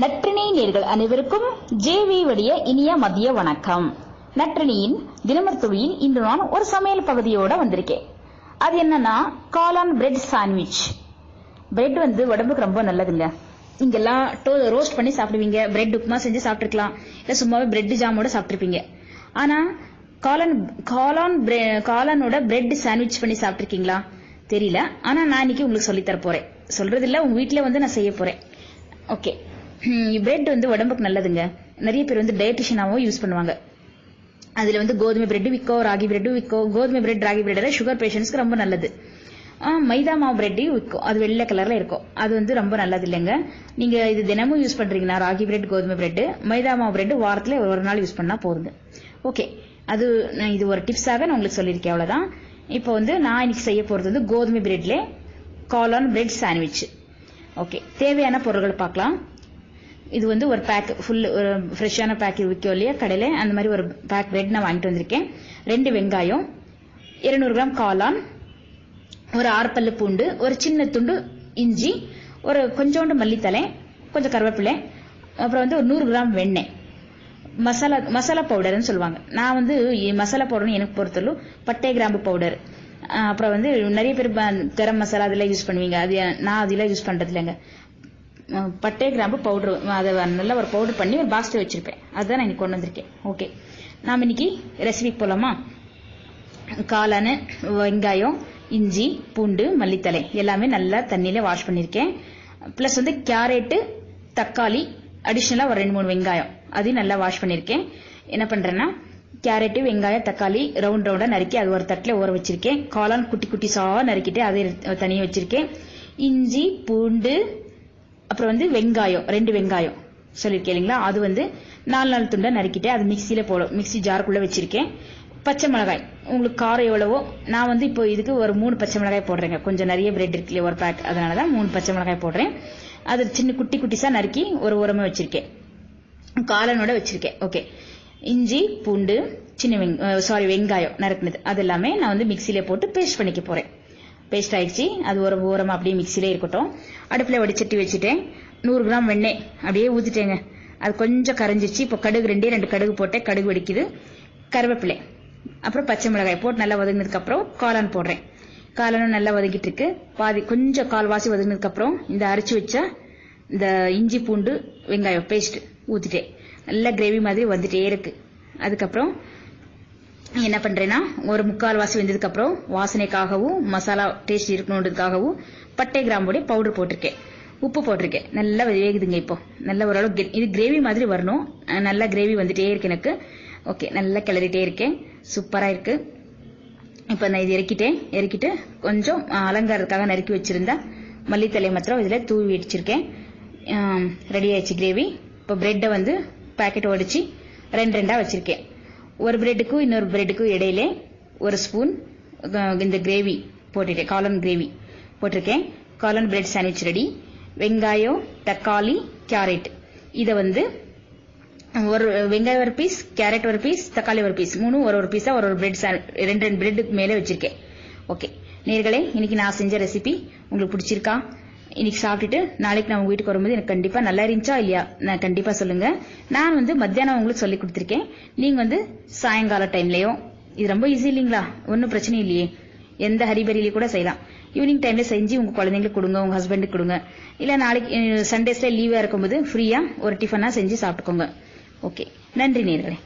நற்றினை நேர்கள் அனைவருக்கும் ஜேவி வடிய இனிய மதிய வணக்கம். நற்றினியின் தினமர் துளியில் இன்று நான் ஒரு சமையல் பகுதியோட வந்திருக்கேன். அது என்னன்னா காளான் பிரெட் சாண்ட்விச் பிரெட் வந்து உடம்புக்கு ரொம்ப நல்லதுங்க. இங்கெல்லாம் டோ ரோஸ்ட் பண்ணி சாப்பிடுவீங்க. பிரெட் உப்புமா செஞ்சு சாப்பிட்டுருக்கலாம். இல்லை சும்மாவே பிரெட் ஜாமோட சாப்பிட்டுருப்பீங்க. ஆனா காளான் காளான் காளானோட பிரெட் சாண்ட்விச் பண்ணி சாப்பிட்டுருக்கீங்களா? தெரியல. ஆனா நான் இன்னைக்கு உங்களுக்கு சொல்லித்தர தர போறேன். சொல்றது இல்ல உங்க வீட்ல வந்து நான் செய்ய போறேன். ஓகே பிரெட் வந்து உடம்புக்கு நல்லதுங்க. நிறைய பேர் வந்து டயட்டிஷியனாவும் யூஸ் பண்ணுவாங்க. அதுல வந்து கோதுமை பிரெட் விற்கோ ராகி பிரெட் விற்கோ கோதுமை பிரெட் ராகி பிரெட் சுகர் பேஷண்ட்ஸ்க்கு ரொம்ப நல்லது. ஆ, மைதா மாவு பிரெட்டையும் விற்கும் அது வெள்ளை கலர்ல இருக்கும். அது வந்து ரொம்ப நல்லது இல்லைங்க. நீங்க இது தினமும் யூஸ் பண்றீங்கன்னா ராகி பிரெட் கோதுமை பிரெட் மைதா மாவு பிரெட் வாரத்துல ஒரு நாள் யூஸ் பண்ணா போதுங்க. ஓகே அது நான் இது ஒரு டிப்ஸாக நான் உங்களுக்கு சொல்லியிருக்கேன். அவ்வளவுதான். இப்போ வந்து நான் இன்னைக்கு செய்ய போறது வந்து கோதுமை பிரெட்ல காளான் பிரெட் சாண்ட்விச் ஓகே தேவையான பொருட்கள் பார்க்கலாம். இது வந்து ஒரு பேக் ஃபுல் ஒரு ஃப்ரெஷ்ஷான பேக் விற்கும் இல்லையா கடையில் அந்த மாதிரி ஒரு பேக் பிரெட் நான் வாங்கிட்டு வந்திருக்கேன். ரெண்டு வெங்காயம் 200 கிராம் காளான் ஒரு ஆறு பல்லு பூண்டு ஒரு சின்ன துண்டு இஞ்சி ஒரு கொஞ்சோண்டு மல்லித்தலை கொஞ்சம் கருவேப்பிலை அப்புறம் வந்து ஒரு நூறு கிராம் வெண்ணெய். மசாலா மசாலா பவுடர்னு சொல்லுவாங்க. நான் வந்து மசாலா பவுடர்னு எனக்கு பொறுத்தளவு பட்டை கிராம்பு பவுடர். அப்புறம் வந்து நிறைய பேர் கரம் மசாலா அதெல்லாம் யூஸ் பண்ணுவீங்க. அது நான் அதெல்லாம் யூஸ் பண்றது இல்லைங்க பட்டை கிராம்பு பவுடர் அதை நல்லா ஒரு பவுடர் பண்ணி ஒரு பாக்ஸ்ல வச்சிருப்பேன். அதுதான் நான் இன்னைக்கு கொண்டு வந்திருக்கேன். ஓகே நாம் இன்னைக்கு ரெசிபி போலாமா? காளான் வெங்காயம் இஞ்சி பூண்டு மல்லித்தலை எல்லாமே நல்லா தண்ணியில வாஷ் பண்ணியிருக்கேன். ப்ளஸ் வந்து கேரட்டு தக்காளி அடிஷ்னலாக ஒரு ரெண்டு மூணு வெங்காயம் அதையும் நல்லா வாஷ் பண்ணியிருக்கேன். என்ன பண்றேன்னா கேரட்டு வெங்காயம் தக்காளி ரவுண்ட் ரவுண்டா நறுக்கி அது ஒரு தட்டில் ஊற வச்சிருக்கேன். காளான் குட்டி குட்டி சா நறுக்கிட்டு அதை தனியாக வச்சிருக்கேன். இஞ்சி பூண்டு அப்புறம் வந்து வெங்காயம் ரெண்டு வெங்காயம் சொல்லியிருக்கேன் இல்லைங்களா அது வந்து நாலு நாலு துண்டை நறுக்கிட்டு அது மிக்சியில போட மிக்ஸி ஜாருக்குள்ள வச்சிருக்கேன். பச்சை மிளகாய். உங்களுக்கு காரம் எவ்வளவோ நான் வந்து இப்போ இதுக்கு ஒரு மூணு பச்சை மிளகாய் போடுறேங்க. கொஞ்சம் நிறைய பிரெட் இருக்கு ஒரு பேக் அதனால தான் மூணு பச்சை மிளகாய் போடுறேன். அது சின்ன குட்டி குட்டிஸா நறுக்கி ஒரு உரமாக வச்சிருக்கேன். காலனோட வச்சிருக்கேன். ஓகே இஞ்சி பூண்டு சின்ன வெங் சாரி வெங்காயம் நறுக்குனது. அது எல்லாமே நான் வந்து மிக்சியில போட்டு பேஸ்ட் பண்ணிக்க போறேன். பேஸ்ட் ஆயிடுச்சு. அது ஒரு ஓரமா அப்படியே மிக்சியிலே இருக்கட்டும். அடுப்புல வடிச்சட்டி வச்சுட்டேன். நூறு கிராம் வெண்ணெய் அப்படியே ஊத்திட்டேங்க. அது கொஞ்சம் கரைஞ்சிச்சு இப்போ கடுகு ரெண்டே ரெண்டு கடுகு போட்டேன். கடுகு வெடிக்குது. கருவேப்பிலை. அப்புறம் பச்சை மிளகாய் போட்டு நல்லா வதங்கினதுக்கு அப்புறம் காளான் போடுறேன். காளானும் நல்லா வதக்கிட்டு இருக்கு பாதி கொஞ்சம் கால்வாசி வதங்கினதுக்கு அப்புறம் இந்த அரைச்சி வச்சா இந்த இஞ்சி பூண்டு வெங்காயம் பேஸ்ட் ஊத்திட்டேன். நல்லா கிரேவி மாதிரி வந்துட்டே இருக்கு. அதுக்கப்புறம் என்ன பண்றேன்னா ஒரு முக்கால் வாசி வெந்ததுக்கு அப்புறம் வாசனைக்காகவும் மசாலா டேஸ்ட் இருக்கணுன்றதுக்காகவும் பட்டை கிராம்போடைய பவுடர் போட்டிருக்கேன். உப்பு போட்டிருக்கேன். நல்லா வேகுதுங்க இப்போ. நல்ல ஓரளவு இது கிரேவி மாதிரி வரணும். நல்லா கிரேவி வந்துட்டே இருக்கு எனக்கு. ஓகே நல்லா கிளறிட்டே இருக்கேன். சூப்பரா இருக்கு. இப்போ நான் இது இறக்கிட்டேன். இறக்கிட்டு கொஞ்சம் அலங்காரத்துக்காக நறுக்கி வச்சிருந்தா மல்லித்தலை மாத்திரம் இதில் தூவி வச்சிருக்கேன். ரெடி ஆயிடுச்சு கிரேவி இப்போ பிரெட்டை வந்து பாக்கெட் உடைச்சி ரெண்டு ரெண்டா வச்சிருக்கேன். ஒரு பிரெட்டுக்கும் இன்னொரு பிரெட்டுக்கும் இடையிலே ஒரு ஸ்பூன் இந்த கிரேவி போட்டுருக்கேன் காலன் கிரேவி போட்டிருக்கேன். காளான் பிரெட் சாண்ட்விச் ரெடி வெங்காயம் தக்காளி கேரட் இதை வந்து ஒரு வெங்காயம் ஒரு பீஸ் கேரட் ஒரு பீஸ் தக்காளி ஒரு பீஸ் மூணும் ஒரு ஒரு பீஸா ஒரு ஒரு பிரெட் ரெண்டு ரெண்டு பிரெட்டுக்கு மேலே வச்சிருக்கேன். ஓகே நேர்களே இன்னைக்கு நான் செஞ்ச ரெசிபி உங்களுக்கு பிடிச்சிருக்கா? இன்னைக்கு சாப்பிட்டுட்டு நாளைக்கு நான் உங்க வீட்டுக்கு வரும்போது எனக்கு கண்டிப்பா நல்லா இருந்துச்சா இல்லையா? நான் கண்டிப்பா சொல்லுங்க. நான் வந்து மத்தியானம் உங்களுக்கு சொல்லி கொடுத்துருக்கேன். நீங்க வந்து சாயங்கால டைம்லயோ இது ரொம்ப ஈஸி இல்லைங்களா? ஒன்றும் பிரச்சனை இல்லையே. எந்த ஹரிபரியிலையும் கூட செய்யலாம். ஈவினிங் டைம்ல செஞ்சு உங்க குழந்தைங்களுக்கு கொடுங்க உங்க ஹஸ்பண்டுக்கு கொடுங்க. இல்ல நாளைக்கு சண்டேஸ்ல லீவா இருக்கும்போது ஃப்ரீயா ஒரு டிஃபனா செஞ்சு சாப்பிட்டுக்கோங்க. ஓகே நன்றி நேர்களே